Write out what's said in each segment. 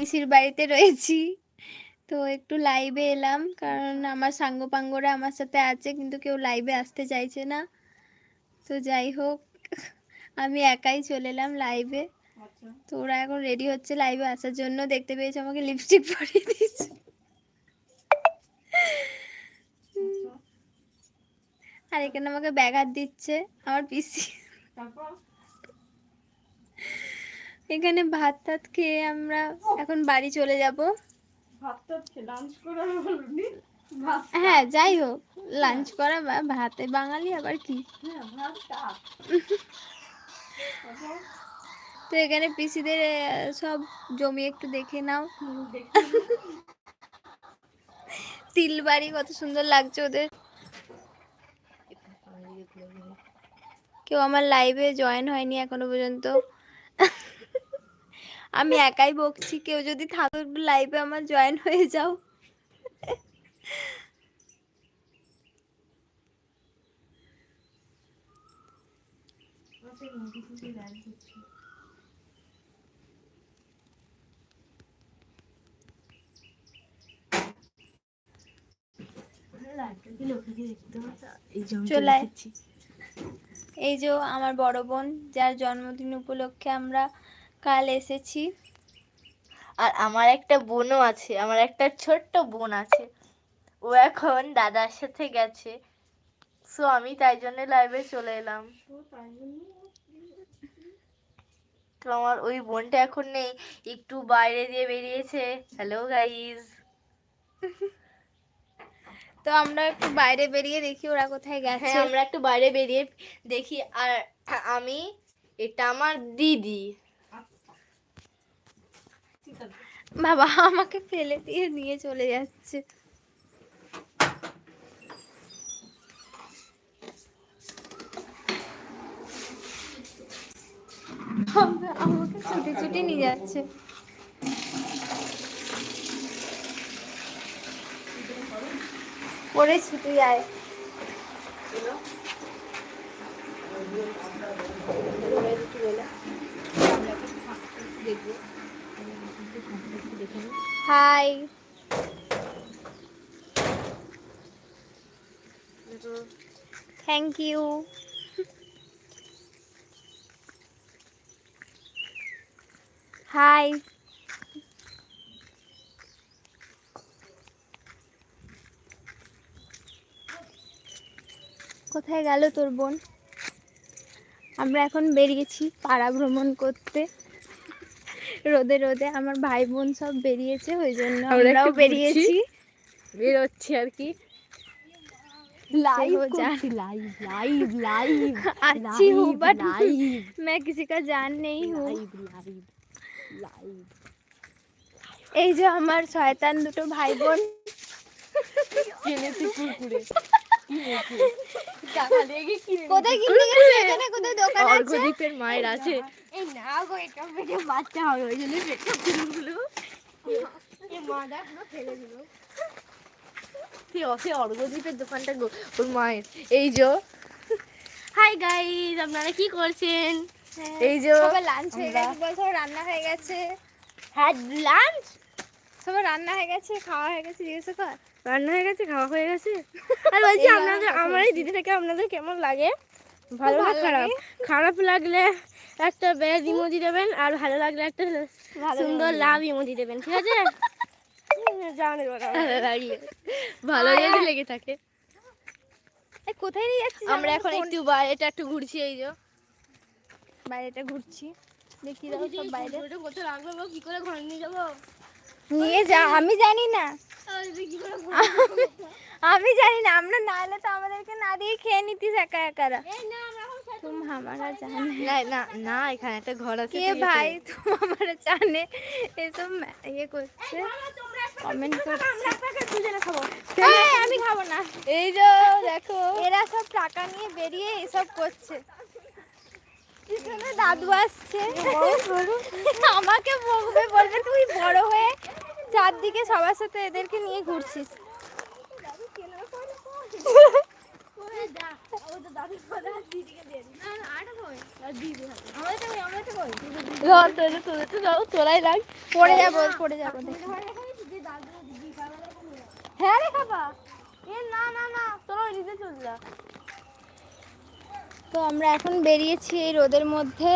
পিসির বাড়িতে রয়েছি। তো একটু লাইভে এলাম কারণ আমার সাঙ্গ পাঙ্গরা আমার সাথে আছে কিন্তু কেউ লাইভে আসতে চাইছে না। তো যাই হোক আমি একাই চলে এলাম লাইভে তো ওরা এখন রেডি হচ্ছে লাইভে আসার জন্য। দেখতে পেয়েছে আমাকে লিপস্টিক পরিয়ে দিচ্ছে আর এখানে আমাকে ব্যাঘাত দিচ্ছে আমার পিসি। এখানে ভাত টাত খেয়ে আমরা এখন বাড়ি চলে যাব। হ্যাঁ যাই হোক লাঞ্চ করা বা ভাতে বাঙালি আবার কি? তো এখানে পিসিদের সব জমি একটু দেখে নাও। তিল বাড়ি কত সুন্দর লাগছে ওদের। কেউ আমার লাইভে জয়েন হয়নি এখনও পর্যন্ত। আমি একাই বকছি, কেউ যদি থাকো একটু লাইভে আমার জয়েন হয়ে যাও চলে। এই যে আমার বড় বোন, যার জন্মদিন উপলক্ষে আমরা কাল এসেছি। আর আমার একটা বোনও আছে আমার একটা ছোট্ট বোন আছে। ও এখন দাদার সাথে গেছে। সো আমি তাই জন্য লাইভে চলে এলাম। তো আমার ওই বোনটা এখন নেই একটু বাইরে দিয়ে বেরিয়েছে। হ্যালো গাইজ তো আমরা একটু বাইরে বেরিয়ে দেখি ওরা কোথায় গেছে। হ্যাঁ আমরা একটু বাইরে বেরিয়ে দেখি। আর আমি এটা আমার দিদি। বাবা আমাকে ফেলে দিয়ে নিয়ে চলে যাচ্ছে। আমাকে ছুটি ছুটি নিয়ে যাচ্ছে। পড়েছি তুই আয়। হাই। থ্যাংক ইউ হাই কোথায় গেল তোর বোন? আমরা এখন বেরিয়েছি পাড়া ভ্রমণ করতে। রোদে রোদে আমার ভাই বোন সব বেরিয়েছে ওই জন্য আমরা আমরাও একটু বেরিয়েছি বেরোচ্ছি আর কি लाइव করছি লাইভ লাইভ লাইভ अच्छी हूँ बट मैं किसी का जान नहीं हूँ লাইভ লাইভ এই যে আমার শয়তান দুটো ভাই বোন কিনেছি কুকুরে কোথায় কিনতে গেছে? এখানে কোথায় দোকান আছে? অর্ঘদীপের মায়ের আছে। এই না গো এটা পেটে বাচ্চা হবে ওই জন্য পেটে ফুলগুলো এই মাদা পুরো ফেলে দিল। সে অর্ঘদীপের দোকানটা গো ওর মায়ের। এই যে। হাই গাইস আপনারা কি করছেন? এই যে। সবার লাঞ্চ হয়ে গেছে রান্না হয়ে গেছে। হ্যাড লাঞ্চ সবার রান্না হয়ে গেছে খাওয়া হয়ে গেছে জিজ্ঞেস কর। রান্না হয়ে গেছে খাওয়া হয়ে গেছে। আর বলছি আপনাদের আমার এই দিদিটাকে আপনাদের কেমন লাগে? ভালো না খারাপ? খারাপ লাগলে একটা ব্যাড ইমোজি দেবেন আর ভালো লাগলে একটা সুন্দর লাভ ইমোজি দেবেন ঠিক আছে? ভালো যদি লেগে থাকে। কোথায় নিয়ে যাচ্ছিস? আমরা এখন একটু বাইরেটা একটু ঘুরছি এই যে। বাইরেটা ঘুরছি। দেখি দাও সব বাইরে। কোথায় রাখব কি করে ঘরে নিয়ে যাব? নিয়ে যা আমি জানি না। আমি জানি না আমরা না এলে তো আমাদেরকে না দিয়ে খেয়ে নিতিস একা একারা। তুম হামারা জানে। না না এখানে তো ঘর ভাই জানে? এসব ইয়ে করছে। আমি খাব না। এই যে দেখো। এরা সব টাকা নিয়ে বেরিয়ে এসব করছে। দাদু আসছে। আমাকে বলবে তুই বড় হয়ে চারদিকে সবার সাথে এদেরকে নিয়ে ঘুরছিস। লাগ। পড়ে যাব পড়ে যাব হ্যাঁ রে খাবা এ না না না তোরা চল যা। তো আমরা এখন বেরিয়েছি এই রোদের মধ্যে।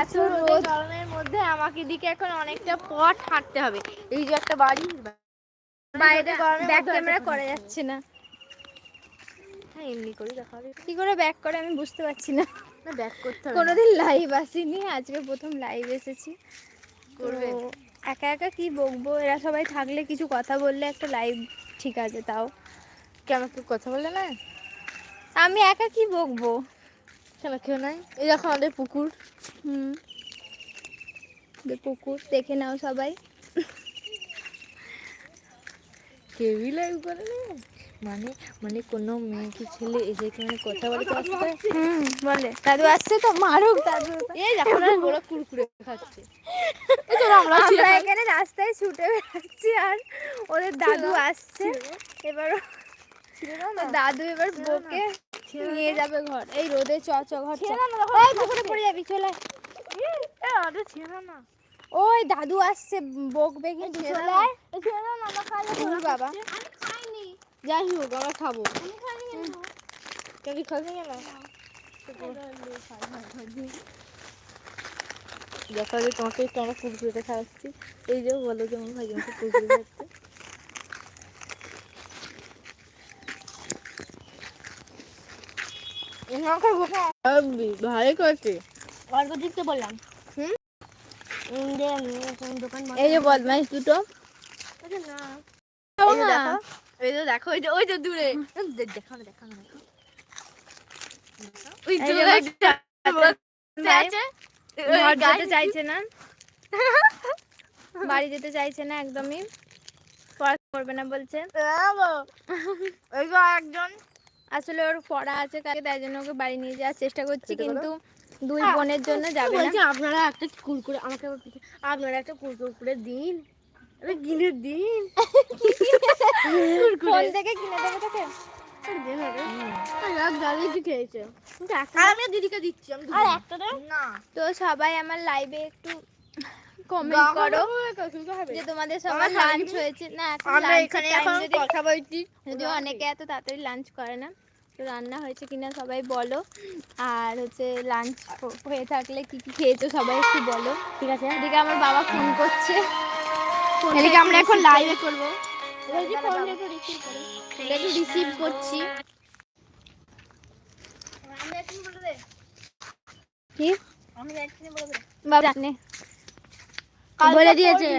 এত রোদ। রোদ। গরমের মধ্যে আমাকে দিকে এখন অনেকটা পথ হাঁটতে হবে। এই যে একটা বাড়ি বাইরে ব্যাক ক্যামেরা করা যাচ্ছে না। হ্যাঁ এমনি করে দেখা হবে। কি করে ব্যাক করে আমি বুঝতে পারছি না। ব্যাক করতে হবে। কোনোদিন লাইভ আসিনি আজকে প্রথম লাইভ এসেছি। করবে। একা একা কি বকবো? এরা সবাই থাকলে কিছু কথা বললে একটা লাইভ ঠিক আছে তাও। কেন তুই কথা বলে না? আমি একা কি বকবো? কেন কেউ নাই? এই দেখো আমাদের পুকুর। হুম। যে পুকুর দেখে নাও সবাই। কেউই লাইভ করে মানে মানে কোনো মেয়ে কি ছেলে এখানে কথা বলতে আসতে বলে। দাদু আসছে তো মারুক। দাদু এই ওরা কুরকুরে খাচ্ছে। এই তো আমরা আমরা এখানে। রাস্তায় ছুটে বেড়াচ্ছি আর ওদের দাদু আসছে। এবার দাদু এবার বকে নিয়ে যাবে ঘর। এই রোদে চ চ ঘর চ। পড়ে যাবি চলে। আরে না। ওই দাদু আসছে বকবে কিন্তু চলে। আয়। বাবা। যাই হোক আমরা খাব। কেন? খাবি না? দেখা যায় তোমাকে একটু আমরা কুরকুরে খাওয়াচ্ছি। এই যে বলো ভাই আমাকে কুরকুরে খাচ্ছে ভালো করছে দিতে বললাম। এই যে বদমাইশ দুটো। দেখো। ওই যে ওই দূরে। ওই যেতে চাইছে না। বাড়ি যেতে চাইছে না একদমই। পড়া করবে না বলছে। ওই একজন। আসলে ওর পড়া আছে কালকে তাই জন্য ওকে বাড়ি নিয়ে যাওয়ার চেষ্টা করছি কিন্তু দুই হ্যাঁ, বোনের জন্য যাবে না? বলছি আপনারা একটা কুরকুরে আমাকে আপনারা একটা কুরকুরে করে দিন। আরে কিনে দিন। ফোন থেকে কিনে দেবে তোকে? তো সবাই আমার লাইভে একটু কমেন্ট করো যে তোমাদের সবার লাঞ্চ হয়েছে। না এখন যদি কথা বলছি। যদিও অনেকে এত তাড়াতাড়ি লাঞ্চ করে না তো রান্না হয়েছে কিনা সবাই বলো। আর হচ্ছে লাঞ্চ হয়ে থাকলে কি কি খেয়েছো সবাই একটু বলো। ঠিক আছে? এদিকে আমার বাবা ফোন করছে। এদিকে আমরা এখন লাইভে করব। একটু রিসিভ করছি। কি? বলে দিয়েছে।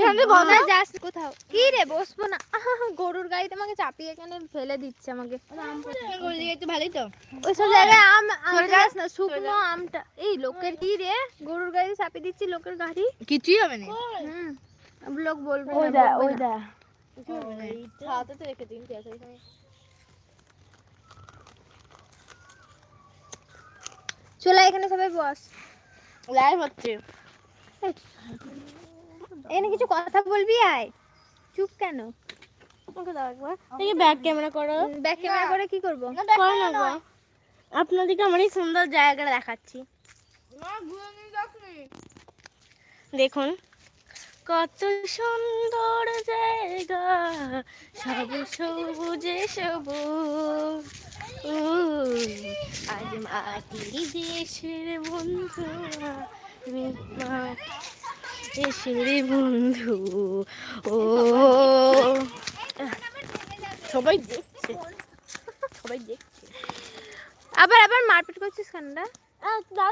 এখান থেকে যাস কোথাও। কি রে বসবো না। গরুর গাড়িতে আমাকে চাপিয়ে এখানে ফেলে দিচ্ছে আমাকে। একটু ভালোই তো ওইসব জায়গায় আম আম সরে যাস না শুকনো আমটা। এই লোকের কি রে? গরুর গাড়ি চাপিয়ে দিচ্ছি লোকের গাড়ি? কিছুই হবে না। হুম। লোক বলবে তো রেখে দিন ঠিক চলে এখানে সবাই বস। লাইভ হচ্ছে। এখানে কিছু কথা বলবি আয়? চুপ কেন? আমাকে দাও একবার। এই ব্যাক ক্যামেরা করো। ব্যাক ক্যামেরা করে কি করব? করো না গো। আপনাদেরকে আমার এই সুন্দর জায়গাটা দেখাচ্ছি। দেখুন কত সুন্দর জায়গা। সব সবুজে সবুজ। উ, আজ মাটি দেশের বন্ধু মা- বন্ধু ও। সবাই দেখছে। সবাই দেখছে। আবার আবার মারপিট করছিস কেন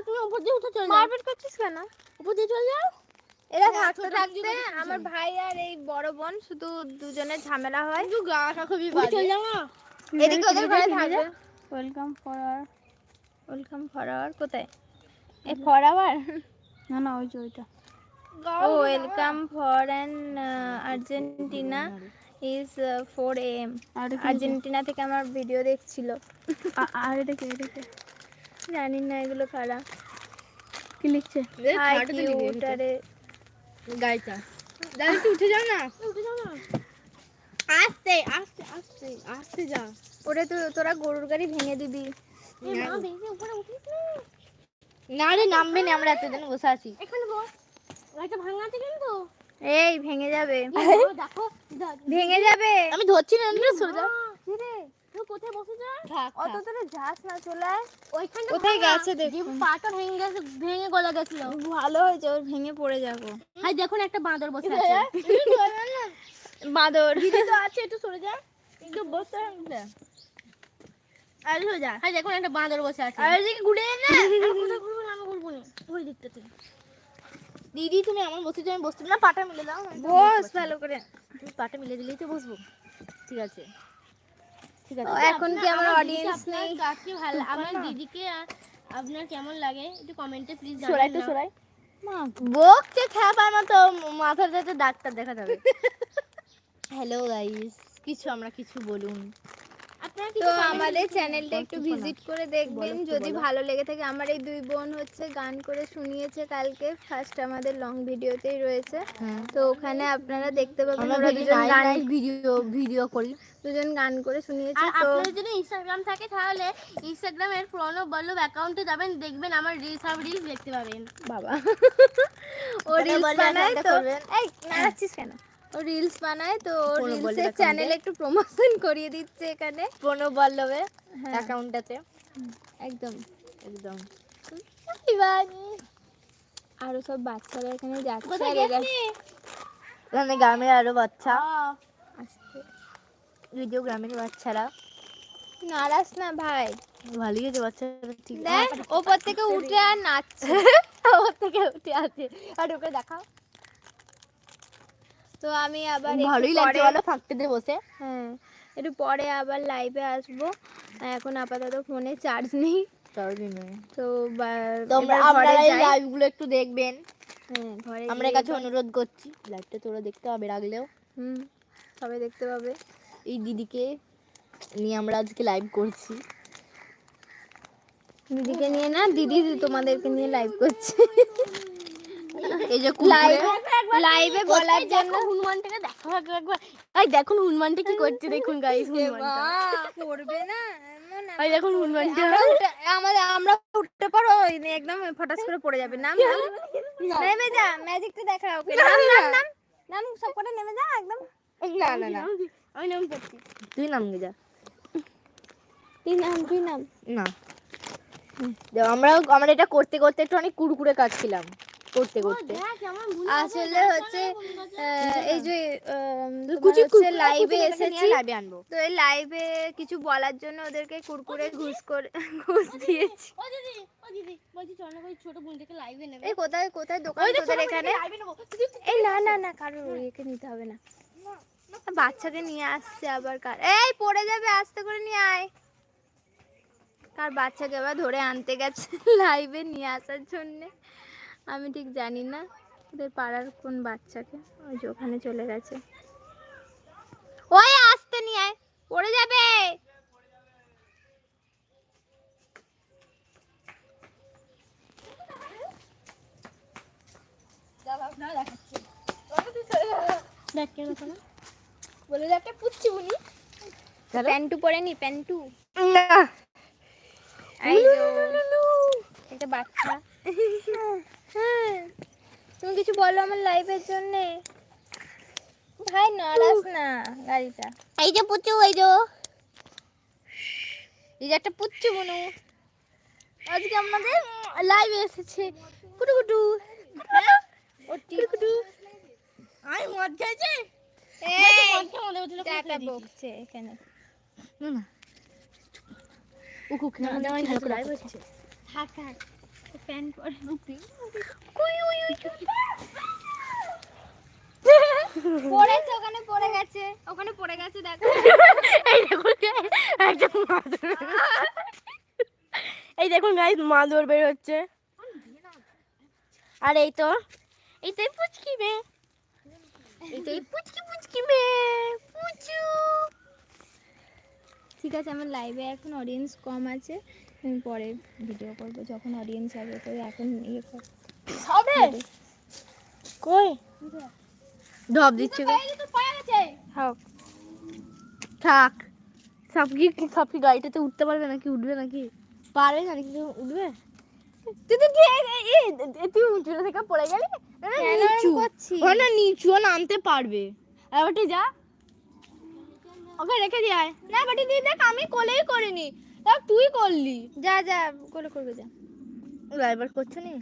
তুমি উপর দিয়ে উঠে চলে মারপিট করছিস কেন? উপর দিয়ে চলে যাও। এরা হ্যাঁ, থাকতে থাকতে আমার ভাই আর এই বড় বোন শুধু দুজনের ঝামেলা হয়। কিন্তু গা খুবই বাজে। চলে যাও না এদিকে ওদের ঘরে থাকবে। Welcome for hour. Welcome for hour কোথায়? এই ফর আওয়ার? না না ওই যে ওইটা। Welcome for an Argentina is four M Argentina থেকে আমার ভিডিও দেখছিল। আর এটা কে এটা কে? জানি না এগুলো খারাপ। কি লিখছে? হাই কিউট আরে গাইটা দাদা তুই উঠে যাও না উঠে যাও না। আস্তে আস্তে আস্তে আস্তে যা। ওরে তো তোরা গরুর গাড়ি ভেঙে দিবি। এই মা ভেঙে উপরে উঠিস না। না রে নামবে না আমরা এতদিন বসে আছি। এখানে বস। গাড়িটা ভাঙাতে কিন্তু এই ভেঙে যাবে। দেখো, দেখো ভেঙে যাবে। আমি ধরছি না না সরে যা। তুই কোথায় বসে যা অত তোরা যাস না চলে আয়। ওইখানে কোথায় গেছে দেখুন। পাটা ভেঙে গেছে ভেঙে গলা গেছিল। ভালো হয়েছে ওর ভেঙে পড়ে যাব। হাই দেখুন একটা বাঁদর বসে আছে। বাদর। দিদি তো আছে একটু সরে যা। একটু আর হাই দেখুন একটা বাঁদর বসে আছে। আর ঘুরে না। ঘুরবো না আমি ঘুরবো না। ওই দিকটাতে। দিদি তুমি আমার বসে আমি বসতে না পাটা মিলে দাও বস ভালো করে। তুমি পাটা মিলে দিলেই তো বসবো। ঠিক আছে। ঠিক আছে। এখন কি আমার দিদিকে অডিয়েন্স নেই কাকে ভালো আমার দিদিকে আর আপনার কেমন লাগে? একটু কমেন্টে প্লিজ সরাই তো জানাবেন সরাই বকছে খ্যাপার মতো মাথার যাতে ডাক্তার দেখা যাবে। হ্যালো গাইস কিছু আমরা কিছু বলুন। তো আমাদের চ্যানেলটা একটু ভিজিট করে দেখবেন যদি ভালো লেগে থাকে। আমার এই দুই বোন হচ্ছে গান করে শুনিয়েছে কালকে। ফার্স্ট আমাদের লং ভিডিওতেই রয়েছে। হ্যাঁ। তো ওখানে আপনারা দেখতে পাবেন। আমরা দুজন গান ভিডিও ভিডিও করি। দুজন গান করে শুনিয়েছে। আর আপনাদের যদি ইনস্টাগ্রাম থাকে তাহলে ইনস্টাগ্রামের প্রণব বল্লভ অ্যাকাউন্টে যাবেন দেখবেন আমার রিলস আর রিলস দেখতে পাবেন। বাবা। ও রিলস বানায় তো। এই নাড়াচ্ছিস কেন? ও রিলস বানায় তো রিলসের চ্যানেল একটু প্রমোশন করিয়ে দিচ্ছে এখানে। প্রণব বল্লভে হ্যাঁ। অ্যাকাউন্টটাতে একদম। একদম। আরও সব বাচ্চারা এখানে যাচ্ছে এখানে গ্রামের আরও বাচ্চা। আসছে। ভিডিও গ্রামের বাচ্চারা। নারাস না ভাই? ভালোই আছে বাচ্চারা ঠিক ওপর থেকে উঠে আর নাচছে। ওর থেকে উঠে আছে। আর ওকে দেখাও। তো আমি আবার ভালোই লাগছে বলো ফাঁকতে বসে। হ্যাঁ একটু পরে আবার লাইভে আসব। এখন আপাতত ফোনে চার্জ নেই। নয় তো তোমরা এই লাইভগুলো একটু দেখবেন। হ্যাঁ আমরা কাছে অনুরোধ করছি। লাইভটা তোরা দেখতে হবে রাখলেও। হুম সবাই দেখতে পাবে। এই দিদিকে নিয়ে আমরা আজকে লাইভ করছি। দিদিকে নিয়ে না দিদি তোমাদেরকে নিয়ে লাইভ করছে। এই যে লাইভে বলার জন্য। হনুমানটাকে দেখো একবার। এই দেখুন হনুমানটা কি করছে দেখুন গাইস হনুমানটা। পড়বে না এই দেখুন হনুমানটা। আমরা আমাদের আমরা উঠতে পারো একদম ফটাস করে পড়ে যাবে। নাম নাম। নেমে যা ম্যাজিকটা দেখা ওকে। নাম নাম নাম। নাম সব করে নেমে যা একদম। না না না। আমি নাম করছি। তুই নাম যা। তুই নাম তুই নাম। না। দেখো, আমরা আমরা এটা করতে করতে একটু অনেক কুড়কুড়ে কাটছিলাম। করতে করতে। আসলে হচ্ছে আহ, এই যে কুচি হচ্ছে লাইভে এসেছি। লাইভে আনব। তো এই লাইভে কিছু বলার জন্য ওদেরকে কুরকুরে ঘুষ করে ঘুষ দিয়েছি। ও দিদি ও দিদি বলছি চল না ওই ছোট বোনটাকে লাইভে নেবে। এই কোথায় কোথায় দোকান তোদের এখানে? এই না না না কারোর ইয়েকে নিতে হবে না। বাচ্চাকে নিয়ে আসছে আবার কার। এই পড়ে যাবে আস্তে করে নিয়ে আয়। কার বাচ্চাকে আবার ধরে আনতে গেছে লাইভে নিয়ে আসার জন্য। আমি ঠিক জানি না ওদের পাড়ার কোন বাচ্চাকে ওই যে ওখানে চলে গেছে। ওই আসতে নিয়ে আয় পড়ে যাবে। বলে যাকে পুচ্ছি উনি প্যান্টু পরে নি প্যান্টু? না। একটা বাচ্চা। হ্যাঁ তুমি কিছু বলো আমার লাইফের জন্য। ভাই নারাজ না গাড়িটা। এই যে পুচু এই যে। এই যে একটা পুচ্ছু মনু। আজকে আমাদের লাইভে এসেছে। কুটু কুটু। কুটু আই মদ খেয়েছে? এই, মদ খেয়ে টাকা বকছে এখানে। না না। উকু খেয়ে লাইভ হচ্ছে। থাক থাক। প্যান্ট পরে পড়েছে ওখানে পড়ে গেছে। ওখানে পড়ে গেছে দেখো। এই দেখুন একটা মাদুর। এই দেখুন গাইস মাদুর বের হচ্ছে। আর এই তো এই তো পুচকি মেয়ে। এই তো পুচকি পুচকি মেয়ে পুচু। ঠিক আছে আমার লাইভে এখন অডিয়েন্স কম আছে। আমি পরে ভিডিও করব যখন অডিয়েন্স হবে তো এখন ইয়ে কর। হবে কই? ঢপ দিচ্ছে। তো গেছে থাক। থাক। সাপ কি সাপ কি গাড়িটাতে উঠতে পারবে নাকি? উঠবে নাকি? পারবে জানি কিন্তু উঠবে? তুই তুই তুই উঁচু থেকে পড়ে গেলি? না, না, নিচু। না নিচু নামতে পারবে। আর যা। ওকে রেখে দিয়ে না বাটি দিয়ে দেখ আমি কোলেই করিনি। তুই করলি। যা যা করে করবে যা। ড্রাইভার করছ নি?